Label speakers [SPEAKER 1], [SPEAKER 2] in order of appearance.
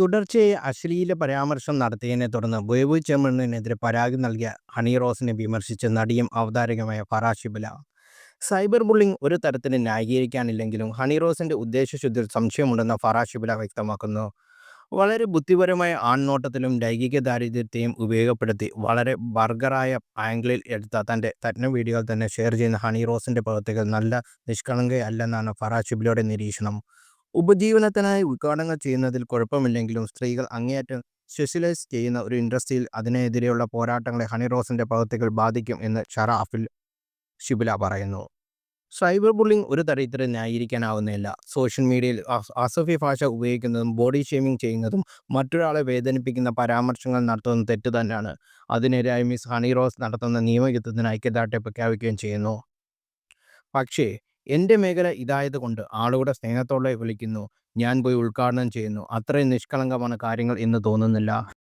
[SPEAKER 1] തുടർച്ചയായി അശ്ലീല പരാമർശം നടത്തിയതിനെ തുടർന്ന് ബേബു ചെമ്മണ്ണിനെതിരെ പരാതി നൽകിയ ഹണി റോസിനെ വിമർശിച്ച് നടിയും അവതാരകമായ ഫറാ ഷിബില. സൈബർ ബുള്ളിംഗ് ഒരു തരത്തിന് ന്യായീകരിക്കാനില്ലെങ്കിലും ഹണി റോസിന്റെ ഉദ്ദേശശുദ്ധിയിൽ സംശയമുണ്ടെന്ന് ഫറാ ഷിബില വ്യക്തമാക്കുന്നു. വളരെ ബുദ്ധിപരമായ ആൺനോട്ടത്തിലും ലൈംഗിക ദാരിദ്ര്യത്തെയും ഉപയോഗപ്പെടുത്തി വളരെ ബർഗറായ ആംഗിളിൽ എടുത്ത തന്റെ തന്ന വീഡിയോകൾ തന്നെ ഷെയർ ചെയ്യുന്ന ഹണി റോസിന്റെ പ്രവൃത്തികൾ നല്ല നിഷ്കളങ്കയല്ലെന്നാണ് ഫറാ ഷിബിലയുടെ നിരീക്ഷണം. ഉപജീവനത്തിനായി ഉദ്ഘാടനങ്ങൾ ചെയ്യുന്നതിൽ കുഴപ്പമില്ലെങ്കിലും സ്ത്രീകൾ അങ്ങേയറ്റം സ്പെഷ്യലൈസ് ചെയ്യുന്ന ഒരു ഇൻഡസ്ട്രിയിൽ അതിനെതിരെയുള്ള പോരാട്ടങ്ങളെ ഹണി റോസിന്റെ പ്രവൃത്തികൾ ബാധിക്കും എന്ന് ഷറാഫിൽ ഷിബില പറയുന്നു. സൈബർ ബുള്ളിംഗ് ഒരു തരത്തിൽ ന്യായീകരിക്കാനാവുന്നില്ല. സോഷ്യൽ മീഡിയയിൽ അസഫി ഭാഷ ഉപയോഗിക്കുന്നതും ബോഡി ഷേമിംഗ് ചെയ്യുന്നതും മറ്റൊരാളെ വേദനിപ്പിക്കുന്ന പരാമർശങ്ങൾ നടത്തുന്നതും തെറ്റ് തന്നെയാണ്. അതിനെതിരായി മിസ് ഹണി റോസ് നടത്തുന്ന നിയമയുദ്ധത്തിന് ഐക്യദാർഢ്യം പ്രഖ്യാപിക്കുകയും ചെയ്യുന്നു. പക്ഷേ എന്റെ മേഖല ഇതായതുകൊണ്ട് ആളുകളുടെ സ്നേഹത്തോടെ വിളിക്കുന്നു. ഞാൻ പോയി ഉദ്ഘാടനം ചെയ്യുന്നു. അത്രയും നിഷ്കളങ്കമാണ് കാര്യങ്ങൾ എന്ന് തോന്നുന്നില്ല.